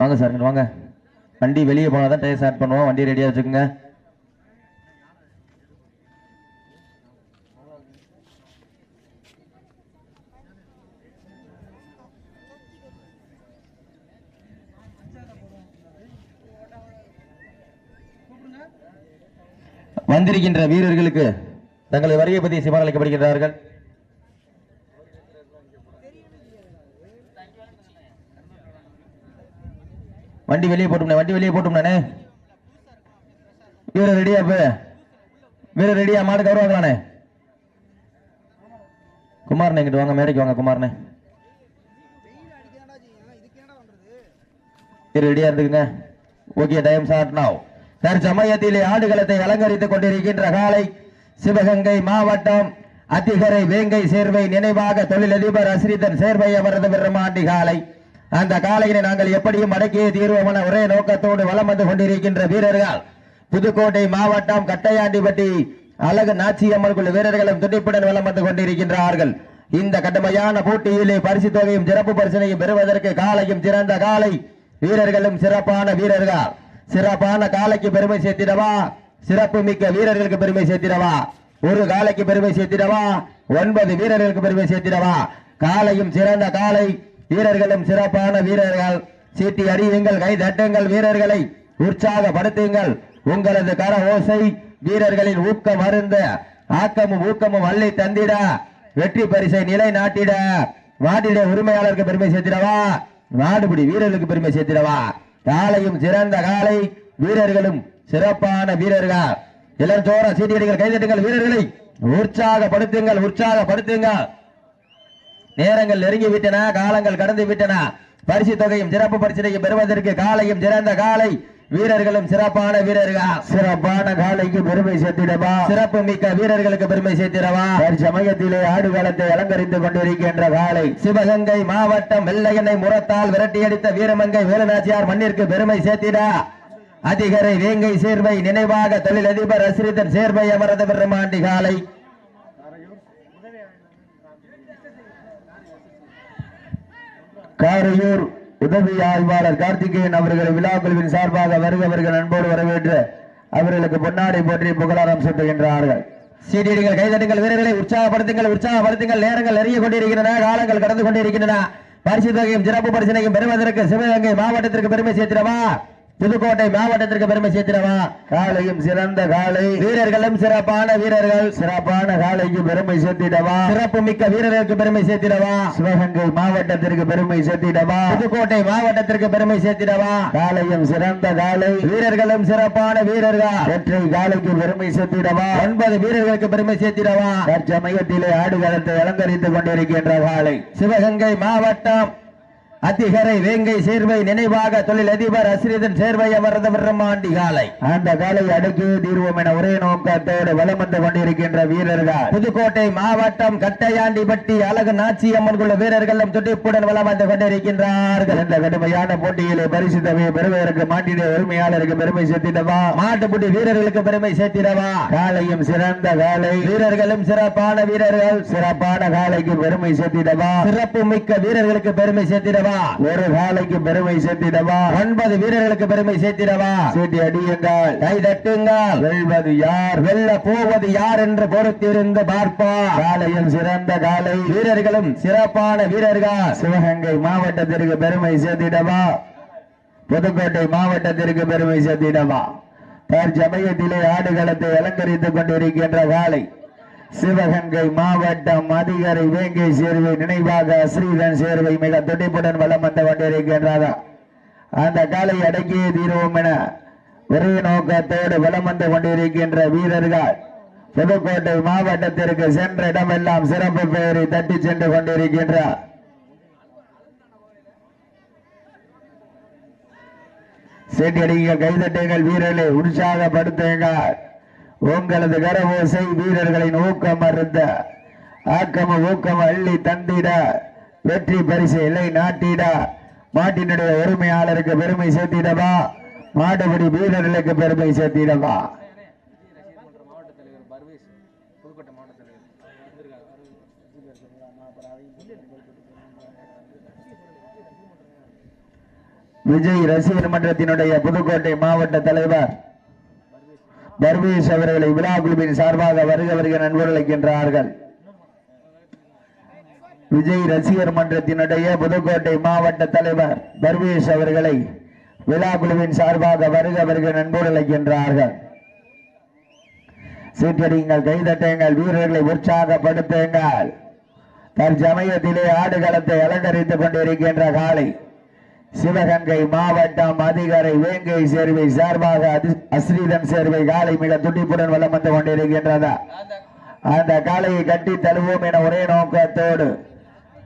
வாங்க சார் வாங்க. வண்டி வெளியே போனால் தான் டயர் ஸ்டார்ட் பண்ணுவோம் வண்டி ரெடியாக வச்சுக்கோங்க. வந்திருக்கின்ற வீரர்களுக்கு தங்களது வருகை பற்றி சிபார் வண்டி வெளியே போட்டோம்னே வண்டி வெளியே போட்டோம்னானே வீரர் ரெடியா இப்ப? வீரர் ரெடியா மாடு கௌரவாங்களானே குமாரனே இங்கிட்டு வாங்க மேடைக்கு வாங்க குமாரனே. ரெடியா இருந்துக்குங்க. ஓகே டைம் ஸ்டார்ட் நாவ் தற்சமயத்திலே ஆடுகளத்தை அலங்கரித்துக் கொண்டிருக்கின்ற காலை சிவகங்கை மாவட்டம் அத்திகரை வேங்கை சேர்வை நினைவாக தொழிலதிபர் அஸ்ரீதன் சேர்வை அவரது பிரம்மாண்டி காலை. அந்த காலையினை நாங்கள் எப்படியும் அடக்கியே தீர்வோம் என ஒரே நோக்கத்தோடு வலம் வந்து கொண்டிருக்கின்ற வீரர்கள். புதுக்கோட்டை மாவட்டம் கட்டையாண்டிப்பட்டி அழகு நாச்சியம்மன் குழு வீரர்களும் துடிப்புடன் வலம் வந்து கொண்டிருக்கின்றார்கள். இந்த கடுமையான போட்டியிலே பரிசு தொகையும் சிறப்பு பரிசனையும் பெறுவதற்கு காலையும் சிறந்த காலை வீரர்களும் சிறப்பான வீரர்கள். சிறப்பான காலைக்கு பெருமை சேர்த்திடவா? சிறப்பு மிக்க வீரர்களுக்கு பெருமை சேர்த்திடவா? ஒரு காலைக்கு பெருமை சேர்த்திடவா? ஒன்பது வீரர்களுக்கு பெருமை சேர்த்திடவா? காலையும் சிறந்த காலை வீரர்களும் சிறப்பான வீரர்கள். சீட்டி அடியுங்கள் கை தட்டுங்கள் வீரர்களை உற்சாகப்படுத்துங்கள். உங்களது கர ஓசை வீரர்களின் ஊக்கம் அருந்த ஆக்கமும் ஊக்கமும் அள்ளி தந்திட வெற்றி பரிசை நிலை நாட்டிட நாட்டிட உரிமையாளருக்கு பெருமை சேர்த்திடவா? நாடுபிடி வீரர்களுக்கு பெருமை சேர்த்திடவா? காலையும் சிறந்த காலை வீரர்களும் சிறப்பான வீரர்கள். இளஞ்சோர சீட்டியடிகள் கைதட்டுங்கள் வீரர்களை உற்சாகப்படுத்துங்கள் உற்சாகப்படுத்துங்கள். நேரங்கள் நெருங்கி விட்டன காலங்கள் கடந்து விட்டன. பரிசு தொகையும் சிறப்பு பரிசனையும் பெறுவதற்கு காலையும் சிறந்த காலை. வீரர்களும் சிறப்பான வீரர்கள்? சிறப்பான காலைக்கு பெருமை சேர்த்திடவா? சிறப்பு மிக்க வீரர்களுக்கு பெருமை சேர்த்திடவா? சமயத்திலே ஆடுகளத்தை அலங்கரித்துக் கொண்டிருக்கின்ற காலை. சிவகங்கை மாவட்டம் வெள்ளையனை முரத்தால் விரட்டியடித்த வீரமங்கை வேலுநாச்சியார் மண்ணிற்கு பெருமை சேர்த்திட. அதிகரை வேங்கை சேர்வை நினைவாக தொழிலதிபர் அஸ்ரிதன் சேர்வை அமரது பிரம்மாண்டி காலை. காரையூர் உதவி ஆய்வாளர் கார்த்திகேயன் அவர்களை விழாக்குழுவின் சார்பாக வருக வருக நண்போடு வரவேற்று அவர்களுக்கு பொன்னாடை போற்றி புகழாரம் சூட்டுகின்றார்கள். சீடிடுங்கள் கைதட்டுங்கள் வீரர்களை உற்சாகப்படுத்துங்கள் உற்சாகப்படுத்துங்கள். நேரங்கள் நெருங்கி கொண்டிருக்கின்றன காலங்கள் கடந்து கொண்டிருக்கின்றன. பரிசு தொகையும் சிறப்பு பரிசனையும் பெறுவதற்கு சிவகங்கை மாவட்டத்திற்கு பெருமை சேர்த்திடவா? புதுக்கோட்டை மாவட்டத்திற்கு பெருமை சேர்த்திடவா? காலையும் சிறந்த காலை. வீரர்களும் சிறப்பான வீரர்கள். சிறப்பான காலைக்கு பெருமை சேர்த்திடவா? சிறப்பு மிக்க வீரர்களுக்கு பெருமை சேர்த்திடவா? சிவகங்கை மாவட்டத்திற்கு பெருமை சேர்த்திடவா? புதுக்கோட்டை மாவட்டத்திற்கு பெருமை சேர்த்திடவா? காலையும் சிறந்த காலை. வீரர்களும் சிறப்பான வீரர்கள். வெற்றி காலைக்கு பெருமை சேர்த்திடவா? ஒன்பது வீரர்களுக்கு பெருமை சேர்த்திடவா? தற்சமயத்திலே ஆடுகளத்தை அலங்கரித்துக் கொண்டிருக்கின்ற காலை. சிவகங்கை மாவட்டம் அத்திகரை வேங்கை சேர்வை நினைவாக தொழிலதிபர் அஸ்ரிதன் சேர்வை அவரது பிரம்மாண்டி காலை. அந்த காலை அடுக்கி தீர்வோம் என ஒரே நோக்கத்தோடு வலம் வந்து கொண்டிருக்கின்ற வீரர்கள். புதுக்கோட்டை மாவட்டம் கட்டையாண்டிப்பட்டி அழகு நாச்சியம்மன் குழு வீரர்களும் துடிப்புடன் வலம் வந்து கொண்டிருக்கின்றார்கள். இந்த கடுமையான போட்டியிலே பரிசு தொகையை பெறுவதற்கு மாட்டிட உரிமையாளருக்கு பெருமை சேர்த்திடவா? மாட்டுப்புட்டி வீரர்களுக்கு பெருமை சேர்த்திடவா? காலையும் சிறந்த காலை வீரர்களும் சிறப்பான வீரர்கள். சிறப்பான காலைக்கு பெருமை சேர்த்திடவா? சிறப்பு மிக்க வீரர்களுக்கு பெருமை சேர்த்திடவா? ஒரு காலைக்கு பெருமை சேர்த்திடவா? ஒன்பது வீரர்களுக்கு பெருமை சேர்த்திடவா? சீட்டி அடியுங்கள். கை தட்டுங்கள். வெல்வது யார்? வெல்ல போவது யார் என்று பொறுத்திருந்து பார்ப்பா காலையும் சிறந்த காலை. வீரர்களும் சிறப்பான வீரர்கள். சிவகங்கை மாவட்டத்திற்கு பெருமை சேர்த்திடவா? புதுக்கோட்டை மாவட்டத்திற்கு பெருமை சேர்த்திடவா? தற்சமயத்திலே ஆடுகளத்தை அலங்கரித்துக் கொண்டிருக்கின்ற காலை. சிவகங்கை மாவட்டம் அதிகாரி வேங்கை சேர்வை நினைவாக ஸ்ரீதன் சேர்வை மிக துடிப்புடன் வளம் வந்து கொண்டிருக்கின்றதா. அந்த காலை அடக்கியே தீர்வோம் என ஒரே நோக்கத்தோடு வலம் வந்து கொண்டிருக்கின்ற வீரர்கள் புதுக்கோட்டை மாவட்டத்திற்கு சென்ற இடமெல்லாம் சிறப்பு பெயரை தட்டி சென்று கொண்டிருக்கின்றார். சீட்டடிகள் கைதட்டுங்கள் வீரர்களை உற்சாகப்படுத்துங்கள். உங்களது கரவோசை வீரர்களின் ஊக்கம் அருந்த ஆக்கம ஊக்கம் அள்ளி தந்திட வெற்றி பரிசு இல்லை நாட்டிட. மாட்டினுடைய உரிமையாளருக்கு பெருமை சேர்த்திடவா? மாடுபடி வீரர்களுக்கு பெருமை சேர்த்திடவா? விஜய் ரசிகர் மன்றத்தினுடைய புதுக்கோட்டை மாவட்ட தலைவர் தர்மேஷ் அவர்களை விழா குழுவின் சார்பாக வருக வருக நண்பர்கள் அழைக்கின்றார்கள். விஜய் ரசிகர் மன்றத்தினுடைய புதுக்கோட்டை மாவட்ட தலைவர் தர்மேஷ் அவர்களை விழா குழுவின் சார்பாக வருக வருக நண்பர்கள் அழைக்கின்றார்கள். சீட்டடிங்கள் கைதட்டுங்கள் வீரர்களை உற்சாகப்படுத்துங்கள். தற்சமயத்திலே ஆடுகளத்தை அலங்கரித்துக் கொண்டிருக்கின்ற காலை சிவகங்கை மாவட்டம் அதிகாரை வேங்கை சேர்வை சார்பாக அஸ்ரீதன் சேர்வை காலை மிக துடிப்புடன் வலம் வந்து கொண்டிருக்கின்றது. அந்த காலையை கட்டி தழுவோம் என ஒரே நோக்கத்தோடு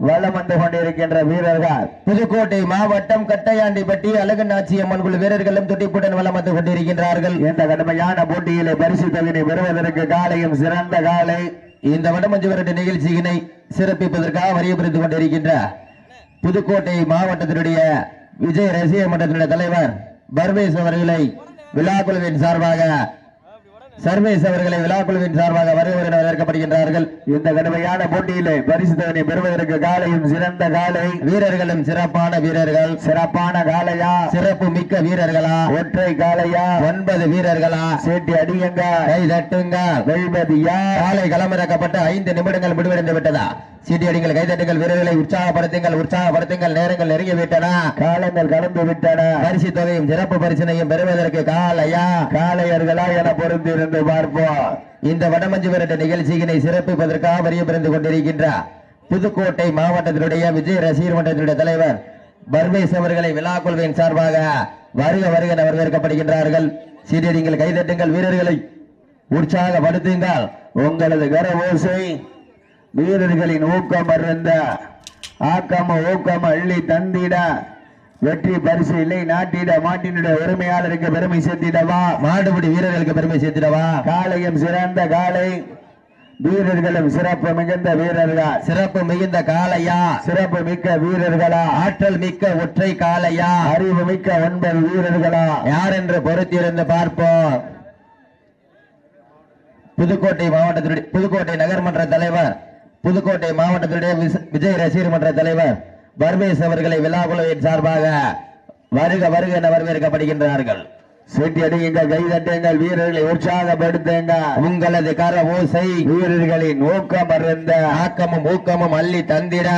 வலம் வந்து கொண்டிருக்கின்ற வீரர்கள். புதுக்கோட்டை மாவட்டம் கட்டையாண்டிப்பட்டி அழகு நாச்சியம்மன் குழு வீரர்களும் துடிப்புடன் வலம் வந்து கொண்டிருக்கின்றார்கள். இந்த கடுமையான போட்டியிலே பரிசு தொகையை பெறுவதற்கு காலையும் சிறந்த காலை. இந்த வடமஞ்சு விரட்டு நிகழ்ச்சியினை சிறப்பிப்பதற்காக வரிய புரிந்து கொண்டிருக்கின்ற புதுக்கோட்டை மாவட்டத்தினுடைய விஜய் ரசிக மன்றத்தினுடைய தலைவர் பர்வேஸ் அவர்களை விழாக்குழுவின் சார்பாக சர்வேஸ் அவர்களை விழாக்குழுவின் சார்பாக வருகிறவர் என வரவேற்கப்படுகின்றார்கள் இந்த கடுமையான போட்டியிலே பரிசு தொகையை பெறுவதற்கு காலையும் சிறந்த காலை. வீரர்களும் சிறப்பான வீரர்கள். சிறப்பான காலையா? சிறப்பு மிக்க வீரர்களா? ஒற்றை காலையா? ஒன்பது வீரர்களா? சேட்டி அடியுங்க கை தட்டுங்கள் வெல்வதியா காலை களமிறக்கப்பட்டு ஐந்து நிமிடங்கள் முடிவடைந்து விட்டதா? சீட்டியடிங்கள் கைதட்டுங்கள் வீரர்களை உற்சாகப்படுத்துங்கள் உற்சாகப்படுத்துங்கள். நேரங்கள் நெருங்கி விட்டன காலங்கள் கடந்து விட்டன பரிசு தொகையும் சிறப்பு பரிசினையும் பெறுவதற்கு காலையா காளையர்களா என பொருந்திருந்து பார்ப்போம். இந்த வடமஞ்சு விரட்டு நிகழ்ச்சியினை சிறப்பிப்பதற்காக வரிய பிறந்து கொண்டிருக்கின்ற புதுக்கோட்டை மாவட்டத்தினுடைய விஜய் ரசிகர் மன்றத்தினுடைய தலைவர் பர்வேஸ் அவர்களை விழா கொள்வையின் சார்பாக வருக வருக என வரவேற்கப்படுகின்றார்கள். சீட்டியடிங்கள் கைதட்டுங்கள் வீரர்களை உற்சாகப்படுத்துங்கள். உங்களது கரவோசை வீரர்களின் ஊக்கம் அருந்த ஆக்கம ஊக்கம் அள்ளி தந்திட வெற்றி பரிசு இல்லை நாட்டிட மாட்டினுடைய உரிமையாளருக்கு பெருமை சேர்த்திடவா? மாடுபிடி வீரர்களுக்கு பெருமை சேர்த்திடவா? காளையும் சிறந்த காளை வீரர்களும் சிறப்பு மிகுந்த வீரர்கள்? சிறப்பு மிகுந்த காளையா? சிறப்பு மிக்க வீரர்களா? ஆற்றல் மிக்க ஒற்றை காளையா? அறிவு மிக்க ஒன்பது வீரர்களா? யார் என்று பொறுத்திருந்து பார்ப்போம். புதுக்கோட்டை மாவட்டத்தினுடைய புதுக்கோட்டை நகர்மன்ற தலைவர் புதுக்கோட்டை மாவட்டத்தினுடைய விஜய் ரசிகர் மன்ற தலைவர் பர்வேஸ் அவர்களை விழாக்குழுவின் சார்பாக வருக வருக என வரவேற்கப்படுகின்றார்கள். செட்டி அடியுங்கள் கைதட்டுங்கள் வீரர்களை உற்சாகப்படுத்துங்கள் உங்களது கர ஓசை வீரர்களின் ஊக்கம் அருந்த ஆக்கமும் ஊக்கமும் அள்ளி தந்திட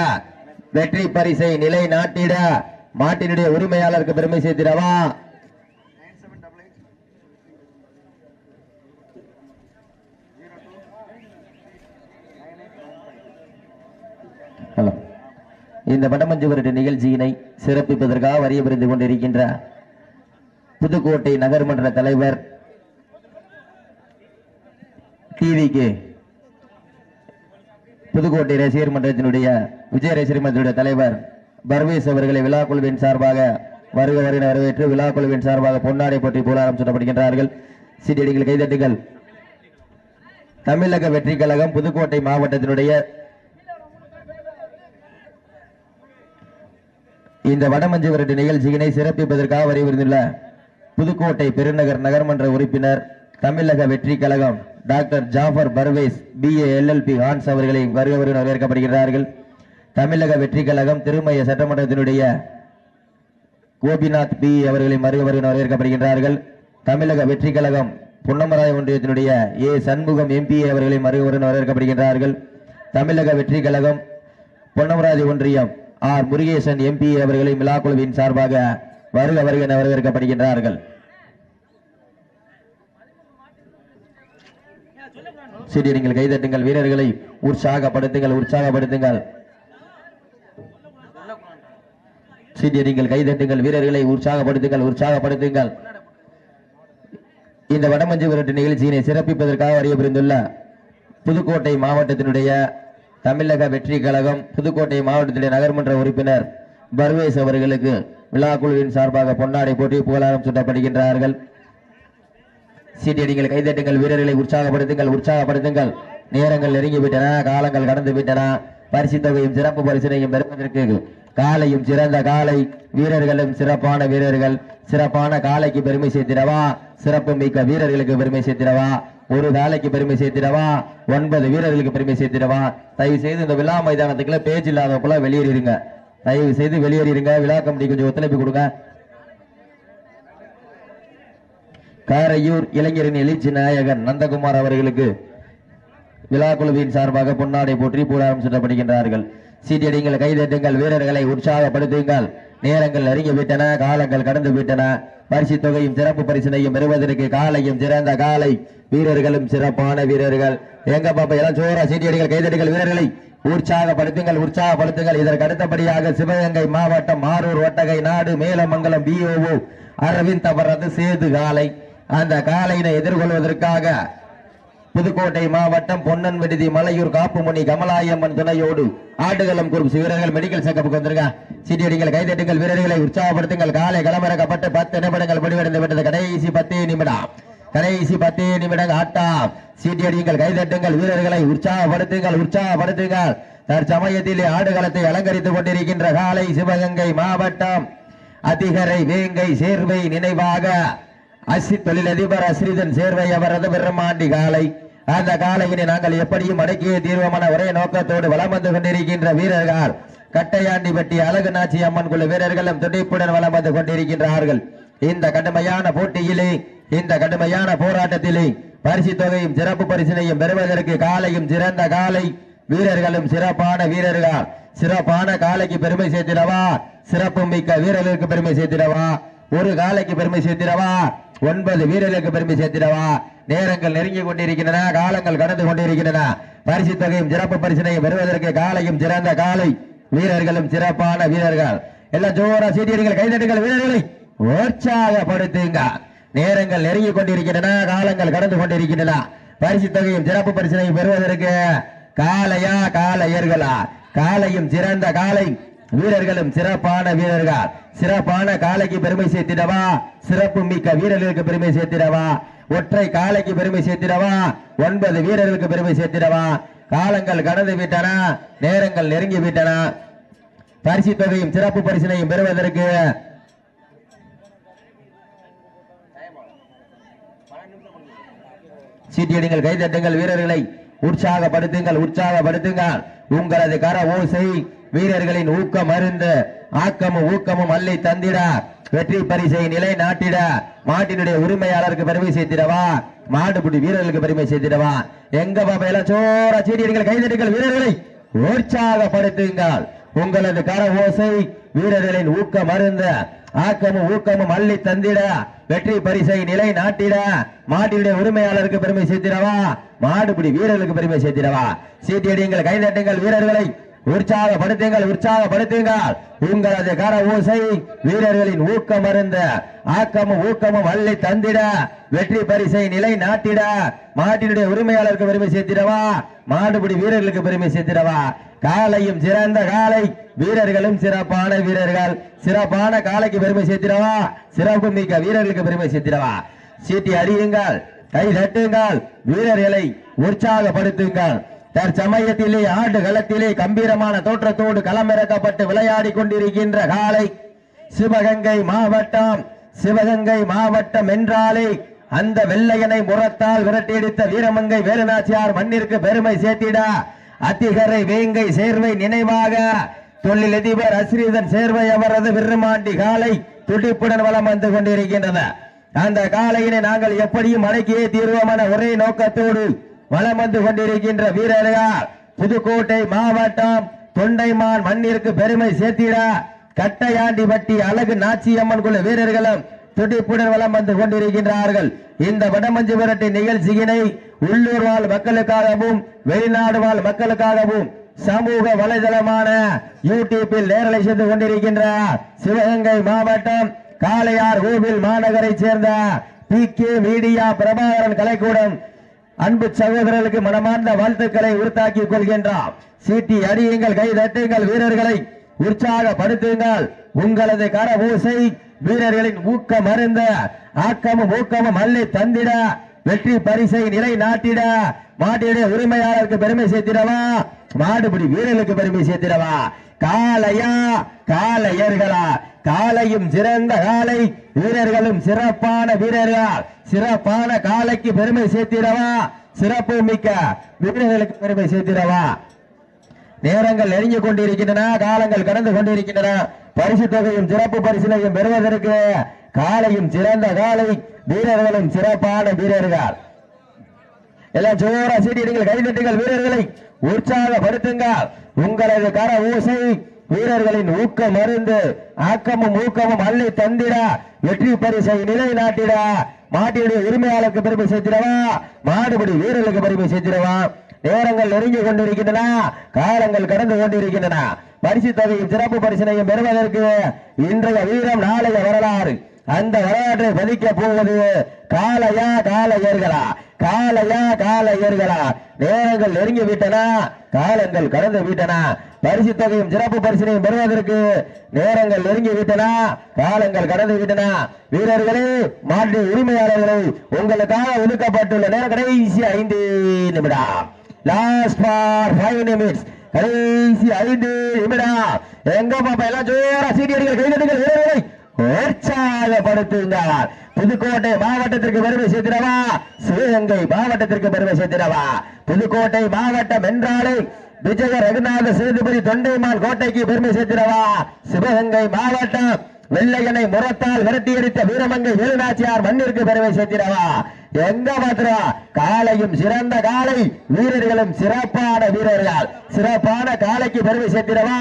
வெற்றி பரிசை நிலை நாட்டிட மாட்டினுடைய உரிமையாளருக்கு பெருமை சேர்த்திடவா? இந்த வடமஞ்சுவருட நிகழ்ச்சியினை சிறப்பிப்பதற்காக வரிய புரிந்து கொண்டிருக்கின்ற புதுக்கோட்டை நகர்மன்ற தலைவர் டிவிக்கு புதுக்கோட்டை ரசிகர் மன்றத்தினுடைய விஜய ரசிகர் மன்றத்தினுடைய தலைவர் பர்வேஸ் அவர்களை விழாக்குழுவின் சார்பாக வருக வருகிற வரவேற்று விழாக்குழுவின் சார்பாக பொன்னாடை போற்றி போராடம் சொல்லப்படுகின்றார்கள் சீட்டடிகள் கைதட்டுகள். தமிழக வெற்றி கழகம் புதுக்கோட்டை மாவட்டத்தினுடைய இந்த வடமஞ்சு விரட்டு நிகழ்ச்சியினை சிறப்பிப்பதற்காக வரைவிருந்துள்ள புதுக்கோட்டை பெருநகர் நகர்மன்ற உறுப்பினர் Tamilaga Vettri Kazhagam doctor Jafar Parvez BA LLB hons அவர்களை வருக வரவேற்கப்படுகிறார்கள். தமிழக வெற்றி கழகம் திருமய சட்டமன்றத்தினுடைய கோபிநாத் பி அவர்களை வருக வரவேற்கப்படுகின்றார்கள். தமிழக வெற்றி கழகம் புன்னமராய ஒன்றியத்தினுடைய ஏ சண்முகம் எம்பி அவர்களை வருக வரவேற்கப்படுகின்றார்கள். தமிழக வெற்றி கழகம் பொன்னமராதி ஒன்றியம் ஆர் முருகேசன் எம்பி அவர்களை மிலா குழுவின் சார்பாக வருக வருக என வரவேற்கப்படுகின்றார்கள். சரி நீங்கள் கைதட்டுங்கள். வீரர்களை உற்சாகப்படுத்துங்கள் உற்சாகப்படுத்துங்கள். சரி நீங்கள் கைதட்டுங்கள். வீரர்களை உற்சாகப்படுத்துங்கள் உற்சாகப்படுத்துங்கள். இந்த வடமஞ்சு விரட்டு நிகழ்ச்சியினை சிறப்பிப்பதற்காக வரிய புரிந்துள்ள புதுக்கோட்டை மாவட்டத்தினுடைய தமிழக வெற்றி கழகம் புதுக்கோட்டை மாவட்டத்திலே நகர்மன்ற உறுப்பினர் பர்வேஸ் அவர்களுக்கு விழாக்குழுவின் சார்பாக பொன்னாடை போட்டி புகழாரம் சுட்டப்படுகின்றார்கள். சீட்டியடிங்கள் கைதட்டுங்கள் வீரர்களை உற்சாகப்படுத்துங்கள் உற்சாகப்படுத்துங்கள். நேரங்கள் நெருங்கி விட்டன காலங்கள் கடந்து விட்டன பரிசு தொகையும் சிறப்பு பரிசினையும் பெறுவதற்கு காலையும் சிறந்த காலை. வீரர்களும் சிறப்பான வீரர்கள். சிறப்பான காலைக்கு பெருமை சேர்த்திடவா? சிறப்பு மிக்க வீரர்களுக்கு பெருமை சேர்த்திடவா? ஒரு வேலைக்கு பெருமை சேர்த்திடவா? ஒன்பது வீரர்களுக்கு பெருமை சேர்த்திடவா? தயவு செய்து இந்த விழா மைதானத்துக்குள்ள பேச்சு இல்லாதவங்களா வெளியேறிடுங்க தயவு செய்து வெளியேறிடுங்க விழா கமிட்டி கொஞ்சம் ஒத்துழைப்பு கொடுங்க. காரையூர் இளைஞரின் எழுச்சி நாயகன் நந்தகுமார் அவர்களுக்கு விழா குழுவின் சார்பாக பொன்னாடை போற்றி பூராரம் சுற்றப்படுகின்றார்கள் சீட்டியடிங்கள் கைதட்டுங்கள் வீரர்களை உற்சாகப்படுத்துங்கள். நேரங்கள் நெருங்கி விட்டன காலங்கள் கடந்து விட்டன. பரிசு தொகையும் சிறப்பு பரிசினையும் பெறுவதற்கு காலையும் சிறந்த காலை. வீரர்களும் சிறப்பான வீரர்கள். எங்க பாப்பா எல்லாம் சோரா சீட்டியடிகள் கைதடிகள் வீரர்களை உற்சாகப்படுத்துங்கள் உற்சாகப்படுத்துங்கள். இதற்கு அடுத்தபடியாக சிவகங்கை மாவட்டம் மாரூர் ஒட்டகை நாடு மேலமங்கலம் பிஓஓ அரவிந்த் அவரது சேது காலை. அந்த காலையினை எதிர்கொள்வதற்காக புதுக்கோட்டை மாவட்டம் பொன்னன் விடுதி மலையூர் காப்புமணி கமலாயம்மன் துணையோடு ஆடுகளம் குரூப் வீரர்கள் மெடிக்கல் செக்கப்புக்கு வந்திருங்க சீட்டியடிங்கள் கைதட்டுங்கள் வீரர்களை உற்சாகப்படுத்துங்கள். காலை களமிறக்கப்பட்டு பத்து நிமிடங்கள் முடிவடைந்து விட்டது. கடைசி பத்து நிமிடம். கடைசி பத்து நிமிடம் ஆட்டம் சீட்டியடிங்கள் கைதட்டுங்கள் வீரர்களை உற்சாகப்படுத்துங்கள் உற்சாகப்படுத்துங்கள். தற்சமயத்திலே ஆடுகளத்தை அலங்கரித்துக் கொண்டிருக்கின்ற காலை சிவகங்கை மாவட்டம் அதிகரை வேங்கை சேர்வை நினைவாக அசி தொழிலதிபர் அஸ்ரிதன் சேர்வை அவரது பிரம்மாண்டி காலை அந்த காலையினை நாங்கள் எப்படியும் அடக்கிய தீர்வமான ஒரே நோக்கத்தோடு வளம் வந்து கொண்டிருக்கின்ற வீரர்கள். கட்டையாண்டிப்பட்டி அழகு நாச்சி அம்மன் குழு வீரர்களும் துடிப்புடன் வளம் வந்து கொண்டிருக்கின்றார்கள். இந்த கடுமையான போட்டியிலே இந்த கடுமையான போராட்டத்திலே பரிசு தொகையும் சிறப்பு பரிசினையும் பெறுவதற்கு காலையும் சிறந்த காலை வீரர்களும் சிறப்பான வீரர்கள். சிறப்பான காலைக்கு பெருமை சேர்த்திடவா? சிறப்பு மிக்க வீரர்களுக்கு பெருமை சேர்த்திடவா? ஒரு காலைக்கு பெருமை சேர்த்திடவா? ஒன்பது வீரர்களுக்கு பெருமை சேர்த்திடவா? நேரங்கள் நெருங்கி கொண்டிருக்கின்றன காலங்கள் கடந்து கொண்டிருக்கின்றன. பரிசு தொகையும் சிறப்பு பரிசனையும் பெறுவதற்கு காலையும் சிறந்த காலை. வீரர்களும் சிறப்பான வீரர்கள். எல்லாம் ஜோரா சீடியர்கள் கைதட்டுகள் வீரர்களை. உற்சாகப்படுத்துங்க. நேரங்கள் நெருங்கி கொண்டிருக்கின்றன காலங்கள் கடந்து கொண்டிருக்கின்றன. பரிசு தொகையும் சிறப்பு பரிசனையும் பெறுவதற்கு காலையா காலையர்களா? காலையும் சிறந்த காலை. வீரர்களும் சிறப்பான வீரர்கள். சிறப்பான காலைக்கு பெருமை சேர்த்திடவா? சிறப்பு மிக்க வீரர்களுக்கு பெருமை சேர்த்திடவா? ஒற்றை காலைக்கு பெருமை சேர்த்திடவா? ஒன்பது வீரர்களுக்கு பெருமை சேர்த்திடவா? காலங்கள் கடந்து விட்டன நேரங்கள் நெருங்கி விட்டன. பரிசு தொகையும் சிறப்பு பரிசினையும் பெறுவதற்கு சீட்டியடிங்கள் கைதட்டுங்கள் வீரர்களை. உற்சாகப்படுத்துங்கள் உற்சாகப்படுத்துங்கள். உங்களது கர ஓசை வீரர்களின் ஊக்கம் அருந்த ஆக்கமும் ஊக்கமும் அல்லை தந்திட வெற்றி பரிசை நிலை நாட்டிட மாட்டினுடைய உரிமையாளருக்கு பெருமை சேர்த்திடவா? மாடுபிடி வீரர்களுக்கு பெருமை சேர்த்திடவா? எங்க பாபா எல்லாம் சோரா சீட்டியடிங்கள் கைதட்டுங்கள் வீரர்களை உற்சாகப்படுத்துங்கள். உங்களது கர ஓசை வீரர்களின் ஊக்கம் அருந்த ஆக்கமும் ஊக்கமும் அள்ளி தந்திட வெற்றி பரிசை நிலை நாட்டிட மாட்டினுடைய உரிமையாளருக்கு பெருமை சேர்த்திடவா? மாடுபிடி வீரர்களுக்கு பெருமை சேர்த்திடவா? சீட்டியடிங்கள் கைதட்டுங்கள் வீரர்களை உற்சாகப்படுத்துங்கள் உற்சாகப்படுத்துங்கள். உங்களது கர ஓசை வீரர்களின் ஊக்கம் அருந்த ஆக்கமும் ஊக்கமும் வள்ளி தந்திட வெற்றி பரிசை நிலை நாட்டிட. மாட்டினுடைய உரிமையாளருக்கு பெருமை சேர்த்திடவா? மாடுபிடி வீரர்களுக்கு பெருமை சேர்த்திடவா? காலையும் சிறந்த காலை வீரர்களும் சிறப்பான வீரர்கள். சிறப்பான காலைக்கு பெருமை சேர்த்திடவா? சிறப்பு மிக்க வீரர்களுக்கு பெருமை சேர்த்திடவா? சீட்டி அறியுங்கள் கை தட்டுங்கள் வீரர்களை உற்சாகப்படுத்துங்கள். தற்சமயத்திலே ஆடு களத்திலே கம்பீரமான தோற்றத்தோடு களமிறக்கப்பட்டு விளையாடி கொண்டிருக்கின்ற காலை சிவகங்கை மாவட்டம் சிவகங்கை மாவட்டம் என்றாலே அந்த வெள்ளையனை முறத்தால் விரட்டியடித்த வீரமங்கை வேலுநாச்சியார் மண்ணிற்கு பெருமை சேர்த்திட. அத்திகரை வேங்கை சேர்வை நினைவாக தொழிலதிபர் அஸ்ரீதன் சேர்வை அவரது விருமாண்டி காலை துடிப்புடன் வளம் வந்து கொண்டிருக்கின்றன. அந்த காலையினை நாங்கள் எப்படியும் அடக்கியே தீர்வமான ஒரே நோக்கத்தோடு வலம் வந்து கொண்டிருக்கின்ற வீரர்கள். புதுக்கோட்டை மாவட்டம் தொண்டைமான் மண்ணிற்கு பெருமை சேர்த்திட கட்டையாண்டிபட்டி அழகு நாச்சியம்மன் குழு வீரர்களும் துடிப்புடன் வளம் வந்து கொண்டிருக்கின்றார்கள். இந்த வடமஞ்சு விரட்டு நிகழ்ச்சியினை உள்ளூர் வாழ் மக்களுக்காகவும் வெளிநாடு வாழ் மக்களுக்காகவும் சமூக வலைதளமான யூடியூப்பில் நேரலை செய்து கொண்டிருக்கின்ற சிவகங்கை மாவட்டம் காளையார் கோவில் மாநகரை சேர்ந்த பி கே மீடியா பிரபாகரன் கலைக்கூடம் அன்பு சகோதரர்களுக்கு மனமார்ந்த வாழ்த்துக்களை உறுத்தாக்கிக் கொள்கின்றார். சீட்டி அடியுங்கள் கை தட்டுங்கள் வீரர்களை. உற்சாகப்படுத்துங்கள். உங்களது கரபூசை வீரர்களின் ஊக்க மருந்த ஆக்கமும் ஊக்கமும் அள்ளி தந்திட வெற்றி பரிசை நிலை நாட்டிட மாட்டினுடைய உரிமையாளருக்கு பெருமை சேர்த்திடவா? மாடுபிடி வீரர்களுக்கு பெருமை சேர்த்திடவா? காளையா காளையர்களா? காலையும் சிறந்த காலை வீரர்களும் சிறப்பான வீரர்கள் சிறப்பான காலைக்கு பெருமை சேர்த்திடவா? சிறப்பு மிக்க வீரர்களுக்கு பெருமை சேர்த்திடவா? நேரங்கள் நெருங்கிக் கொண்டிருக்கின்றன காலங்கள் கடந்து கொண்டிருக்கின்றன. பரிசு தொகையும் சிறப்பு பரிசினையும் பெறுவதற்கு காலையும் சிறந்த காலை வீரர்களும் சிறப்பான வீரர்கள் எல்லாம் ஜோரா சீட்டிடுங்கள் கைதட்டுங்கள் வீரர்களை. உற்சாகப்படுத்துங்க. உங்களது கர ஊசை வீரர்களின் ஊக்க மருந்து ஆக்கமும் ஊக்கமும் அள்ளி தந்திட. வெற்றி பரிசை நிலைநாட்டிட. மாட்டினுடைய உரிமையாளருக்கு பெருமை சேர்த்திடவா? மாடுபடி வீரர்களுக்கு பெருமை சேர்த்திடவா? நேரங்கள் நெருங்கி கொண்டிருக்கின்றன. காலங்கள் கடந்து கொண்டிருக்கின்றன. பரிசு தொகையும் சிறப்பு பரிசனையும் பெறுவதற்கு இன்றைய வீரம் நாளைய வரலாறு. அந்த வரலாற்றை பதிக்க போவது காலையா காலையர்களா காலையா காலையர்களா நேரங்கள் நெருங்கி விட்டனா காலங்கள் கடந்து விட்டனா. பரிசு தொகையும் சிறப்பு பரிசனையும் பெறுவதற்கு நேரங்கள் நெருங்கி விட்டனா காலங்கள் கடந்து விட்டனா. வீரர்களே மாட்டு உரிமையாளர்களை உங்களுக்காக ஒதுக்கப்பட்டுள்ள நேரம் கடைசி ஐந்து நிமிடம். லாஸ்ட் ஃபார் ஃபைவ் நிமிட்ஸ் கடைசி ஐந்து நிமிடம். எங்க பாப்பா எல்லாம் ஜோரா சீனியர்கள் கைதட்டுகள் வீரர்களை உற்சாகப்படுத்துங்கள் புதுக்கோட்டை மாவட்டத்திற்கு பெருமை சேர்த்திடவா சிவகங்கை மாவட்டத்திற்கு பெருமை சேர்த்திடவா புதுக்கோட்டை மாவட்டம் என்றாலே விஜய ரகுநாத சேதுபதி தொண்டைமான் கோட்டைக்கு பெருமை சேர்த்திடவா சிவகங்கை மாவட்டம் வெள்ளையனை முரத்தால் விரட்டியடித்த வீரமங்கை வேலுநாச்சியார் மண்ணிற்கு பெருமை சேர்த்திடவா எங்க மாத்திரா காலையும் சிறந்த காலை வீரர்களும் சிறப்பான வீரர்கள். சிறப்பான காலைக்கு பெருமை சேர்த்திடவா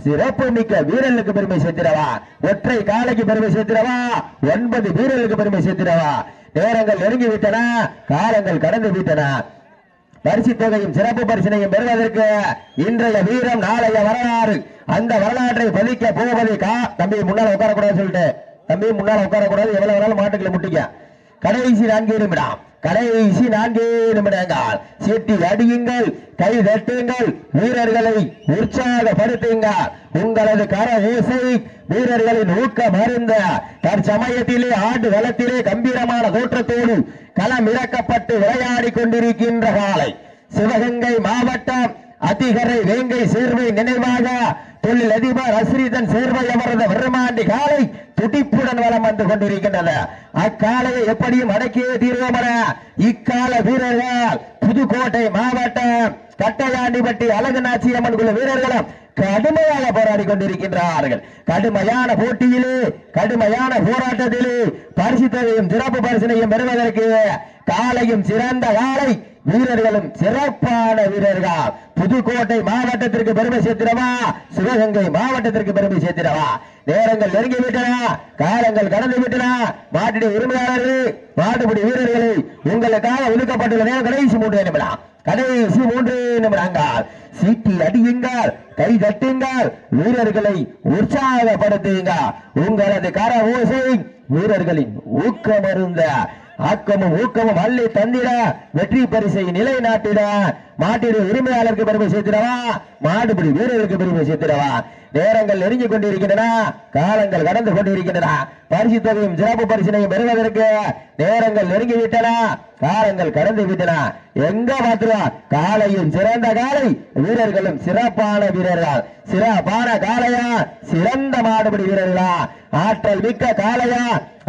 சிறப்பு மிக்க வீரர்களுக்கு பெருமை சேர்த்திடவா? ஒற்றை காலைக்கு பெருமை சேர்த்திடவா? ஒன்பது வீரர்களுக்கு பெருமை சேர்த்திடவா? நேரங்கள் நெருங்கி விட்டன காலங்கள் கடந்து விட்டன. பரிசு தொகையும் சிறப்பு பரிசனையும் பெறுவதற்கு இன்றைய வீரம் நாளைய வரலாறு. அந்த வரலாற்றை பதிக்க போவதை கா தம்பி முன்னால உட்காரக்கூடாது சொல்லிட்டு. தம்பி முன்னால உட்காரக்கூடாது. எவ்வளவு வேணாலும் மாட்டுக்களை முட்டிக்க. கடைசி நான்கு நிமிடம். கடைசி நான்கு நிமிடங்கள். சீட்டி அடியுங்கள் கை தட்டுங்கள் வீரர்களை உற்சாகப்படுத்துங்கள். உங்களது கர ஓசை வீரர்களின் ஊக்கம் அருந்த தற்சமயத்திலே ஆண்டு வளத்திலே கம்பீரமான தோற்றத்தோடு களம் இறக்கப்பட்டு விளையாடி கொண்டிருக்கின்ற காலை. சிவகங்கை மாவட்டம் அதிகரை வேங்கை சீர்வை நினைவாக தொழில் அதிபர் அஸ்ரீதன் சேர்வை அவரது வருமாண்டி காலை துடிப்புடன் வளம் வந்து கொண்டிருக்கின்றது. அக்காலையை எப்படியும் அடக்கியே தீர்வோமன இக்கால வீரர்கள் புதுக்கோட்டை மாவட்டம் கட்டையாண்டிப்பட்டி அழகு அம்மன் குழு வீரர்களும் கடுமையாக போராடி கொண்டிருக்கின்றார்கள். கடுமையான போட்டியிலே கடுமையான போராட்டத்திலே பரிசு தொகையும் சிறப்பு பரிசனையும் பெறுவதற்கு காலையும் சிறந்த காலை வீரர்களும் சிறப்பான வீரர்கள்? புதுக்கோட்டை மாவட்டத்திற்கு பெருமை சேர்த்திடவா? சிவகங்கை மாவட்டத்திற்கு பெருமை சேர்த்திடவா? நேரங்கள் நெருங்கி விட்டன காலங்கள் கடந்து விட்டன மாட்டுடைய உரிமையாளர்கள் மாட்டுப்படி வீரர்களை உங்களுக்காக ஒதுக்கப்பட்டுள்ள நேரம் கடைசி மூன்று நிமிடம். கடைசி மூன்று நிமிடங்கள். சீட்டி அடியுங்கள் கை தட்டுங்கள் வீரர்களை உற்சாகப்படுத்துங்க உங்களது கர ஓசை வீரர்களின் ஊக்கமருந்த ஆக்கமும் ஊக்கமும் அள்ளி தந்திட வெற்றி பரிசை நிலைநாட்டிட மாட்டிட உரிமையாளருக்கு பெருமை சேர்த்திடவா? மாடுபிடி வீரர்களுக்கு பெருமை சேர்த்திடவா? நேரங்கள் நெருங்கிக் கொண்டிருக்கின்றன காலங்கள் கடந்து கொண்டிருக்கின்றன. பரிசு தொகையும் சிறப்பு பரிசினையும் பெறுவதற்கு நேரங்கள் நெருங்கி விட்டன காலங்கள் கடந்து விட்டன. எங்க மாத்திரம் காலையும் சிறந்த காலை வீரர்களும் சிறப்பான வீரர்கள்? சிறப்பான காளையா சிறந்த மாடுபடி வீரர்களா? ஆற்றல் மிக்க காளையா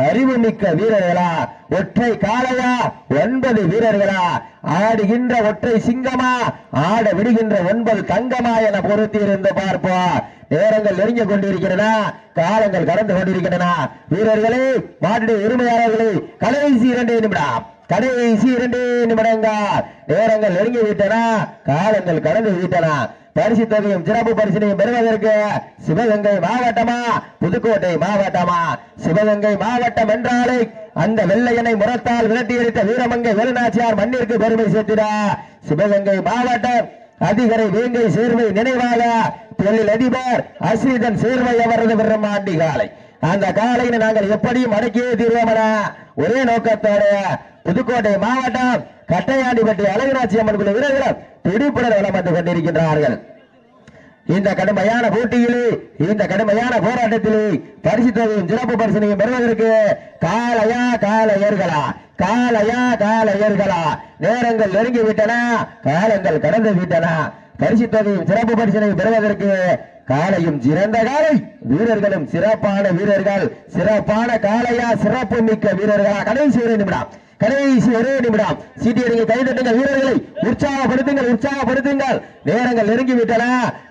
அறிவு மிக்க வீரர்களா? ஒற்றை காளையா ஒன்பது வீரர்களா? ஆடுகின்ற ஒற்றை சிங்கமா ஆட விடுகின்ற ஒன்பது தங்கமா என பொருத்தி இருந்து பார்ப்போம். நேரங்கள் நெருங்கிக் கொண்டிருக்கின்றன காலங்கள் கடந்து கொண்டிருக்கின்றன. வீரர்களே மாட்டுடைய உரிமையாளர்களே கடைசி இரண்டு நிமிடம் கடைசி இரண்டு நிமிடங்கள். நேரங்கள் நெருங்கி விட்டன காலங்கள் கடந்து விட்டன. பரிசு தொகையும் சிறப்பு பரிசினையும் பெறுவதற்கு சிவகங்கை மாவட்டமா புதுக்கோட்டை மாவட்டமா? சிவகங்கை மாவட்டம் என்றாலே அந்த வெள்ளையனை முரத்தால் விரட்டி அடித்த வீரமங்கை வேலுநாச்சியார் மண்ணிற்கு பெருமை சேர்த்திட. சிவகங்கை மாவட்டம் அதிகரை வேங்கை சேர்வை நினைவாக தொழில் அதிபர் அஸ்ரீதன் சேர்வை அவரது பிரம்மாண்டி காலை. அந்த காலையினை நாங்கள் எப்படியும் அடக்கியே தீர்வோமன ஒரே நோக்கத்தோட புதுக்கோட்டை மாவட்டம் கட்டையாண்டிப்பட்டி அழகுநாச்சி அம்மன் குழு வீரர்கள் துடிப்புடன் வளம் வந்து கொண்டிருக்கின்றார்கள். இந்த கடுமையான போட்டியிலே இந்த கடுமையான போராட்டத்திலே பரிசு தொகையும் சிறப்பு பரிசனையும் பெறுவதற்கு காலையா காலையர்களா காலையா காலையர்களா நேரங்கள் நெருங்கி விட்டன காலங்கள் கடந்து விட்டன பரிசு தொகையும் சிறப்பு பரிசனையும் பெறுவதற்கு காலையும் சிறந்த காலை வீரர்களும் சிறப்பான வீரர்கள் சிறப்பான காலையா சிறப்பு மிக்க வீரர்களா. கடைசி ஒரு நிமிடம். கடைசி ஒரே நிமிடம். சீட்டியடிங்க கைதட்டுங்க வீரர்களை. உற்சாகப்படுத்துங்கள் உற்சாகப்படுத்துங்கள். நேரங்கள் நெருங்கி விட்டன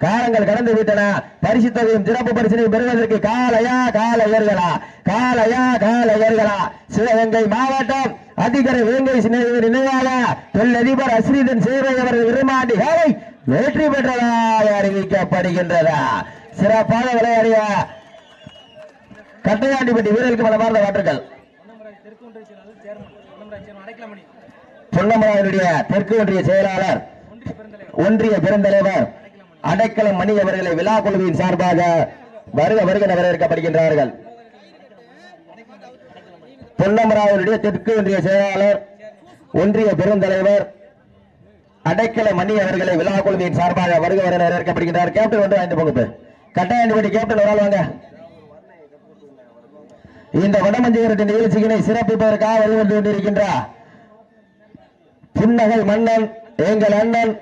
காலங்கள் கடந்து விட்டன பரிசு தொகையும் சிறப்பு பரிசனையும் பெறுவதற்கு காலையா காலையர்களா? காலையா காலையர்களா? சிவகங்கை மாவட்டம் அதிகர இலங்கை சிநேகிதர் நினைவாக தொழிலதிபர் அஸ்ரீதன் சேவை அவர்கள் விரும்பாண்டி காலை வெற்றி பெற்றதாக அறிவிக்கப்படுகின்றதா சிறப்பாக விளையாடிய கட்டையாண்டிப்பட்டி வீரர்களுக்கு மனமார்ந்த வாழ்த்துக்கள். பொன்னமராவனுடைய தெற்கு ஒன்றிய செயலாளர் ஒன்றிய பெருந்தலைவர். அடைக்கலம் மணி அவர்களை விழா குழுவின் சார்பாக வருக வருக வரவேற்கப்படுகின்றார்கள். பொன்னமராவனுடைய தெற்கு ஒன்றிய செயலாளர் ஒன்றிய பெருந்தலைவர் அடைக்கல மணி அவர்களை விழா குழுவின் சார்பாக வருக வர வரவேற்கப்படுகின்றார். கேப்டன் ஒன்று ஐந்து பங்கு கட்டாயண்டிப்பட்டி கேப்டன் ஒரு ஆள் வாங்க. இந்த வடமஞ்சிகரத்தின் நிகழ்ச்சியினை சிறப்பிப்பதற்காக வருவது கொண்டிருக்கின்றார். புன்னகை மன்னன் எங்கள் அண்ணன்